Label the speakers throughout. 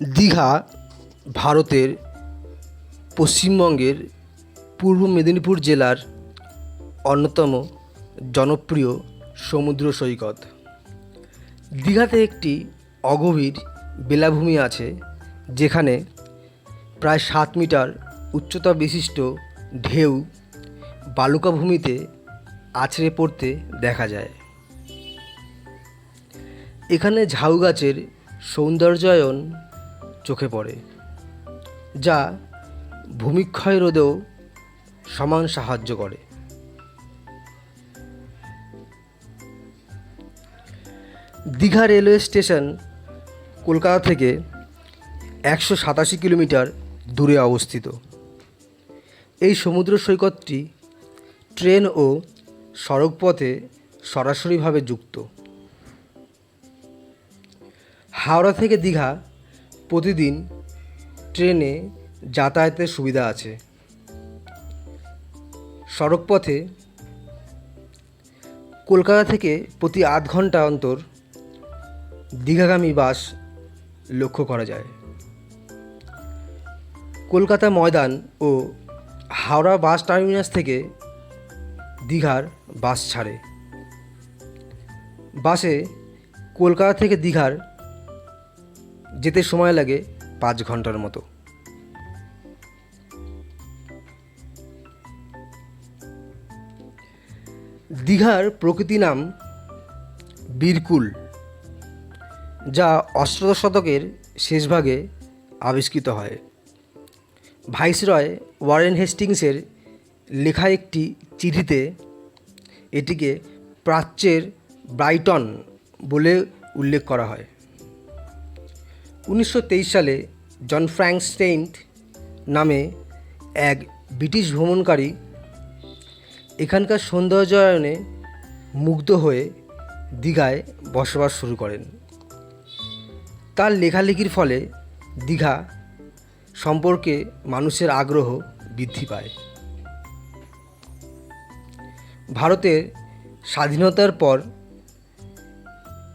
Speaker 1: দীঘা ভারতের পশ্চিমবঙ্গের পূর্ব মেদিনীপুর জেলার অন্যতম জনপ্রিয় সমুদ্র সৈকত। দীঘাতে একটি অগভীর বেলাভূমি আছে যেখানে প্রায় সাত মিটার উচ্চতা বিশিষ্ট ঢেউ বালুকা ভূমিতে আছড়ে পড়তে দেখা যায়। এখানে ঝাউ গাছের সৌন্দর্যায়ন চোখে পড়ে, যা ভূমিক্ষয় রোধেও সমান সাহায্য করে। দীঘা রেলওয়ে স্টেশন কলকাতা থেকে একশো সাতাশি কিলোমিটার দূরে অবস্থিত। এই সমুদ্র সৈকতটি ট্রেন ও সড়কপথে সরাসরিভাবে যুক্ত। হাওড়া থেকে দীঘা প্রতিদিন ট্রেনে যাতায়াতের সুবিধা আছে। সড়কপথে কলকাতা থেকে প্রতি আধ ঘণ্টা অন্তর দীঘাগামী বাস লক্ষ্য করা যায়। কলকাতা ময়দান ও হাওড়া বাস টার্মিনাস থেকে দীঘার বাস ছাড়ে। বাসে কলকাতা থেকে দীঘার যেতে সময় লাগে পাঁচ ঘণ্টার মতো। দীঘার প্রকৃতি নাম বীরকুল, যা অষ্টদশ শতকের শেষভাগে আবিষ্কৃত হয়। ভাইসরয় ওয়ারেন হেস্টিংসের লেখা একটি চিঠিতে এটিকে প্রাচ্যের ব্রাইটন বলে উল্লেখ করা হয়। উনিশশো তেইশ সালে জন ফ্র্যাঙ্ক ফ্র্যাঙ্কস্টেইন্ট নামে এক ব্রিটিশ ভ্রমণকারী এখানকার সৌন্দর্যায়নে মুগ্ধ হয়ে দীঘায় বসবাস শুরু করেন। তার লেখালেখির ফলে দীঘা সম্পর্কে মানুষের আগ্রহ বৃদ্ধি পায়। ভারতের স্বাধীনতার পর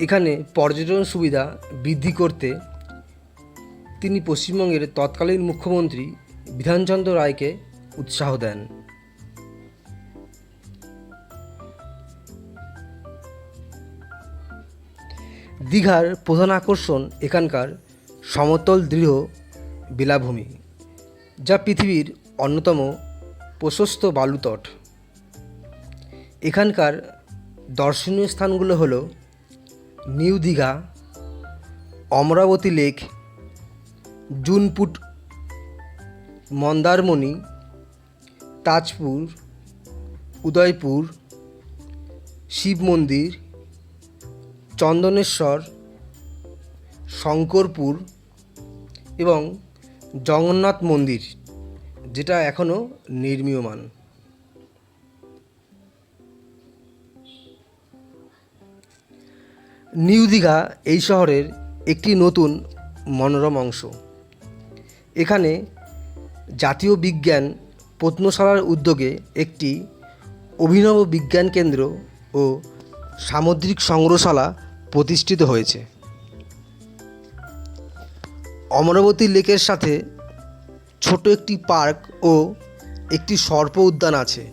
Speaker 1: এখানে পর্যটন সুবিধা বৃদ্ধি করতে তিনি পশ্চিমবঙ্গের তৎকালীন মুখ্যমন্ত্রী বিধানচন্দ্র রায়কে উৎসাহ দেন। দীঘার প্রধান আকর্ষণ এখানকার সমতল দৃঢ় বেলাভূমি, যা পৃথিবীর অন্যতম প্রশস্ত বালুতট। এখানকার দর্শনীয় স্থানগুলো হলো নিউ দীঘা, অমরাবতী লেক জুনপুট, মন্দারমণি, তাজপুর, উদয়পুর, শিব মন্দির, চন্দনেশ্বর, শঙ্করপুর এবং জগন্নাথ মন্দির, যেটা এখনও নির্মীয়মান। নিউ দীঘা এই শহরের একটি নতুন মনোরম অংশ। এখানে জাতীয় বিজ্ঞান প্রত্নশালার উদ্যোগে একটি অভিনব বিজ্ঞান কেন্দ্র ও সামুদ্রিক সংগ্রহশালা প্রতিষ্ঠিত হয়েছে। অমরাবতী লেকের সাথে ছোট একটি পার্ক ও একটি সর্প উদ্যান আছে।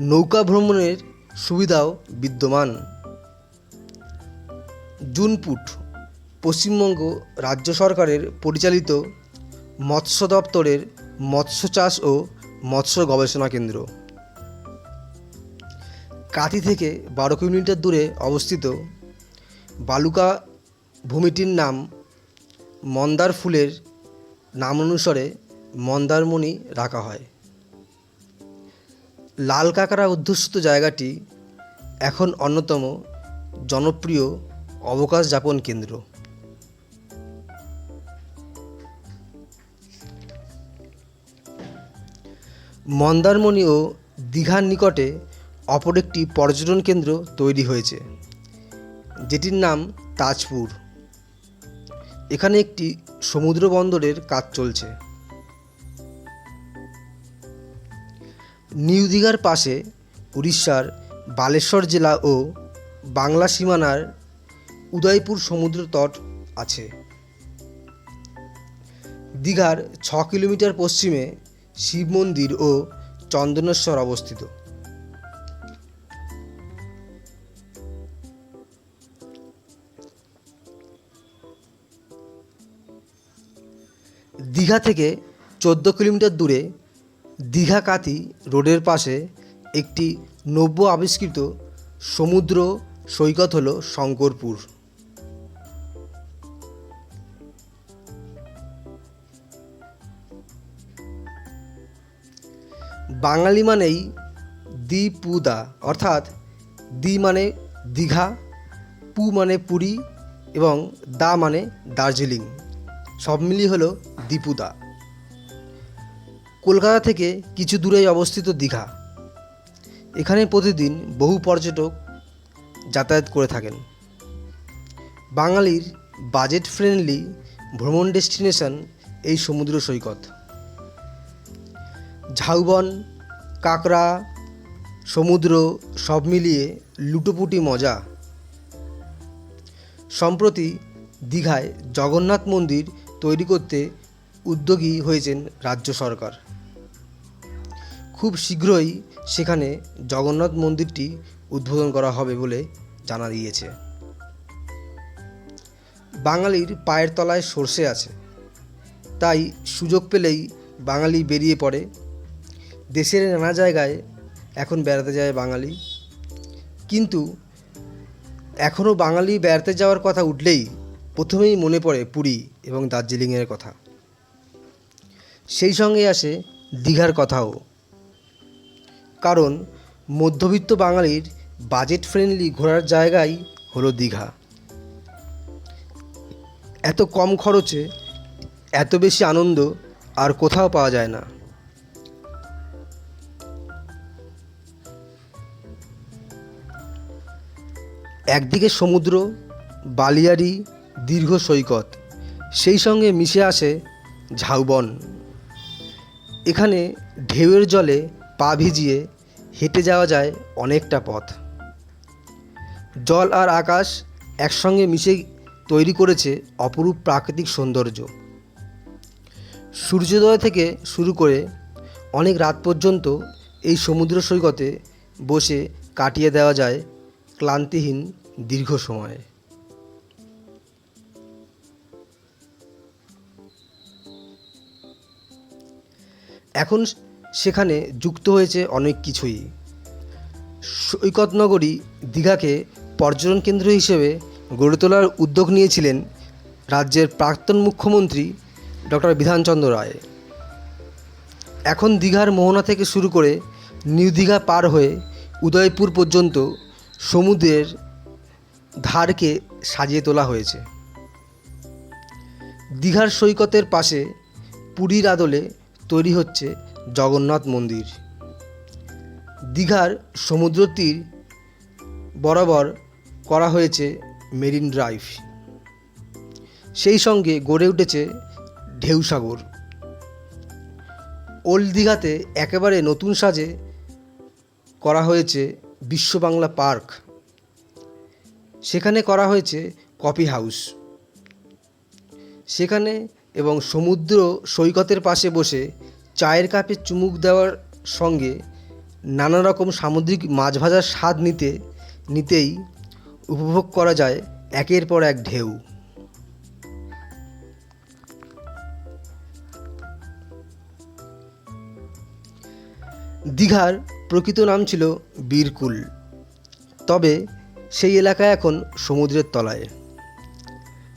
Speaker 1: নৌকা ভ্রমণের সুবিধাও বিদ্যমান। জুনপুট পশ্চিমবঙ্গ রাজ্য সরকারের পরিচালিত মৎস্য দপ্তরের মৎস্য চাষ ও মৎস্য গবেষণা কেন্দ্র। কাতি থেকে বারো কিলোমিটার দূরে অবস্থিত বালুকা ভূমিটির নাম মন্দার ফুলের নাম অনুসারে মন্দারমণি রাখা হয়। লাল কাঁকড়া অধ্যুষিত জায়গাটি এখন অন্যতম জনপ্রিয় অবকাশ যাপন কেন্দ্র। মন্দারমণি ও দীঘার নিকটে অপর একটি পর্যটন কেন্দ্র তৈরি হয়েছে, যেটির নাম তাজপুর। এখানে একটি সমুদ্র বন্দরের কাজ চলছে। নিউ দীঘার পাশে উড়িষ্যার বালেশ্বর জেলা ও বাংলা সীমানার উদয়পুর সমুদ্র তট আছে। দীঘার ছ কিলোমিটার পশ্চিমে শিব মন্দির ও চন্দনেশ্বর অবস্থিত। দীঘা থেকে চোদ্দ কিলোমিটার দূরে দীঘা কাতি রোডের পাশে একটি নব্য আবিষ্কৃত সমুদ্র সৈকত হল শঙ্করপুর। বাঙালি মানেই দি পুদা অর্থাৎ দি মানে দীঘা, পু মানে পুরী এবং দা মানে দার্জিলিং। সব মিলিয়ে হলো দীপুদা কলকাতা থেকে কিছু দূরেই অবস্থিত দীঘা। এখানে প্রতিদিন বহু পর্যটক যাতায়াত করে থাকেন। বাঙালির বাজেট ফ্রেন্ডলি ভ্রমণ ডেস্টিনেশন এই সমুদ্র সৈকত। ঝাউবন, কাঁকড়া, সমুদ্র সব মিলিয়ে লুটোপুটি মজা। সম্প্রতি দীঘায় জগন্নাথ মন্দির তৈরি করতে উদ্যোগী হয়েছেন রাজ্য সরকার। খুব শীঘ্রই সেখানে জগন্নাথ মন্দিরটি উদ্বোধন করা হবে বলে জানা গিয়েছে বাঙালির পায়ের তলায় সর্ষে আছে, তাই সুযোগ পেলেই বাঙালি বেরিয়ে পড়ে দেশের নানা জায়গায় এখন বেড়াতে যায় বাঙালি। কিন্তু এখনও বাঙালি বেড়াতে যাওয়ার কথা উঠলেই প্রথমেই মনে পড়ে পুরী এবং দার্জিলিংয়ের কথা। সেই সঙ্গে আসে দীঘার কথাও। কারণ মধ্যবিত্ত বাঙালির বাজেট ফ্রেন্ডলি ঘোরার জায়গাই হলো দীঘা। এত কম খরচে এত বেশি আনন্দ আর কোথাও পাওয়া যায় না। একদিকে সমুদ্র বালিয়ারি দীর্ঘ সৈকত, সেই সঙ্গে মিশে আসে ঝাউবন। এখানে ঢেউয়ের জলে পা ভিজিয়ে হেঁটে যাওয়া যায় অনেকটা পথ। জল আর আকাশ একসঙ্গে মিশে তৈরি করেছে অপরূপ প্রাকৃতিক সৌন্দর্য। সূর্যোদয় থেকে শুরু করে অনেক রাত পর্যন্ত এই সমুদ্র সৈকতে বসে কাটিয়ে দেওয়া যায় ক্লান্তিহীন দীর্ঘ সময়। এখন সেখানে যুক্ত হয়েছে অনেক কিছুই। সৈকত নগরী দীঘাকে পর্যটন কেন্দ্র হিসেবে গড়ে তোলার উদ্যোগ নিয়েছিলেন রাজ্যের প্রাক্তন মুখ্যমন্ত্রী ডক্টর বিধানচন্দ্র রায়। এখন দীঘার মোহনা থেকে শুরু করে নিউ দীঘা পার হয়ে উদয়পুর পর্যন্ত সমুদ্রের ধারকে সাজিয়ে তোলা হয়েছে। দীঘার সৈকতের পাশে পুরীর আদলে তৈরি হচ্ছে জগন্নাথ মন্দির। দীঘার সমুদ্র তীর বরাবর করা হয়েছে মেরিন ড্রাইভ। সেই সঙ্গে গড়ে উঠেছে ঢেউসাগর ওল্ড দীঘাতে একেবারে নতুন সাজে করা হয়েছে বিশ্ব বাংলা পার্ক। সেখানে করা হয়েছে কফি হাউস। সেখানে এবং সমুদ্র সৈকতের পাশে বসে চায়ের কাপে চুমুক দেওয়ার সঙ্গে নানা রকম সামুদ্রিক মাছ ভাজার স্বাদ নিতে, নিতেই উপভোগ করা যায় একের পর এক ঢেউ। দীঘার প্রকৃত নাম ছিল বীরকুল। তবে সেই এলাকা এখন সমুদ্রের তলায়।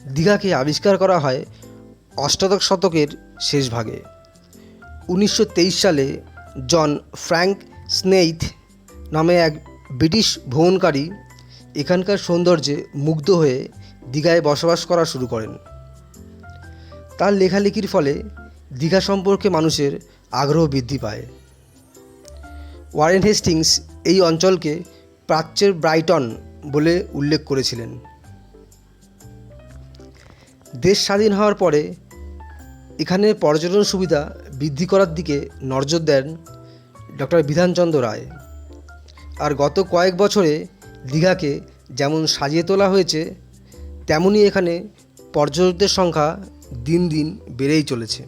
Speaker 1: দীঘাকে আবিষ্কার করা হয় অষ্টাদশ শতকের শেষ ভাগে। উনিশশো তেইশ সালে জন ফ্র্যাঙ্ক স্নেইথ নামে এক ব্রিটিশ ভ্রমণকারী এখানকার সৌন্দর্যে মুগ্ধ হয়ে দীঘায় বসবাস করা শুরু করেন। তার লেখালেখির ফলে দীঘা সম্পর্কে মানুষের আগ্রহ বৃদ্ধি পায়। ওয়ারেন হেস্টিংস এই অঞ্চলকে প্রাচ্যের ব্রাইটন বলে উল্লেখ করেছিলেন। দেশ স্বাধীন হওয়ার পরে এখানে পর্যটন সুবিধা বৃদ্ধি করার দিকে নজর দেন ডক্টর বিধানচন্দ্র রায়। আর গত কয়েক বছরে দীঘাকে যেমন সাজিয়ে তোলা হয়েছে তেমনই এখানে পর্যটকদের সংখ্যা দিন দিন বেড়েই চলেছে।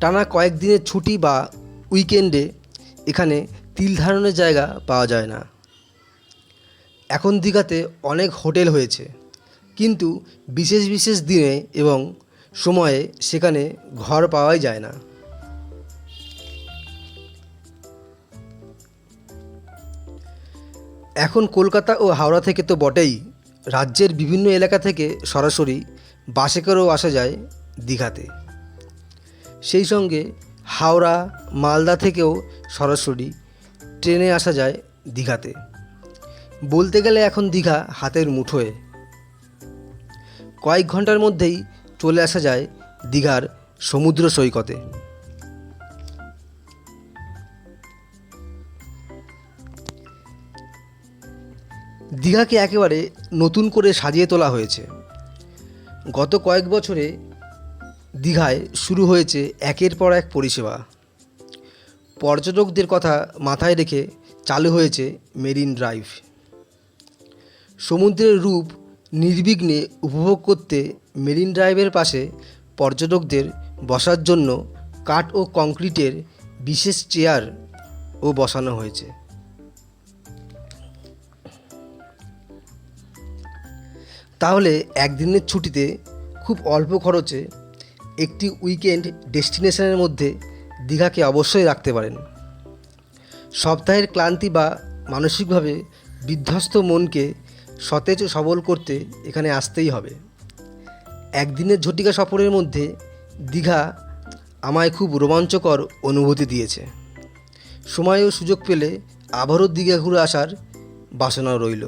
Speaker 1: টানা কয়েকদিনের ছুটি বা উইকেন্ডে এখানে তিল ধারণের জায়গা পাওয়া যায় না। এখন দীঘাতে অনেক হোটেল হয়েছে। কিন্তু বিশেষ বিশেষ দিনে এবং সময়ে সেখানে ঘর পাওয়াই যায় না। এখন কলকাতা ও হাওড়া থেকে তো বটেই। রাজ্যের বিভিন্ন এলাকা থেকে সরাসরি বাসে করেও আসা যায় দীঘাতে। সেই সঙ্গে হাওড়া, মালদা থেকেও সরাসরি ট্রেনে আসা যায় দীঘাতে। বলতে গেলে এখন দীঘা হাতের মুঠোয়। কয়েক ঘণ্টার মধ্যেই চলে আসা যায় দীঘার সমুদ্র সৈকতে। দীঘাকে একেবারে নতুন করে সাজিয়ে তোলা হয়েছে। গত কয়েক বছরে দীঘায় শুরু হয়েছে একের পর এক পরিষেবা। পর্যটকদের কথা মাথায় রেখে চালু হয়েছে মেরিন ড্রাইভ। সমুদ্রের রূপ নির্বিঘ্নে উপভোগ করতে মেরিন ড্রাইভের পাশে পর্যটকদের বসার জন্য কাঠ ও কংক্রিটের বিশেষ চেয়ার ও বসানো হয়েছে। তাহলে একদিনের ছুটিতে খুব অল্প খরচে একটি উইকেন্ড ডেস্টিনেশনের মধ্যে দীঘাকে অবশ্যই রাখতে পারেন। সপ্তাহের ক্লান্তি বা মানসিকভাবে বিধ্বস্ত মনকে সতেজ ও সবল করতে এখানে আসতেই হবে। একদিনের ঝটিকা সফরের মধ্যে দীঘা আমায় খুব রোমাঞ্চকর অনুভূতি দিয়েছে। সময় ও সুযোগ পেলে আবারও দীঘা ঘুরে আসার বাসনা রইল।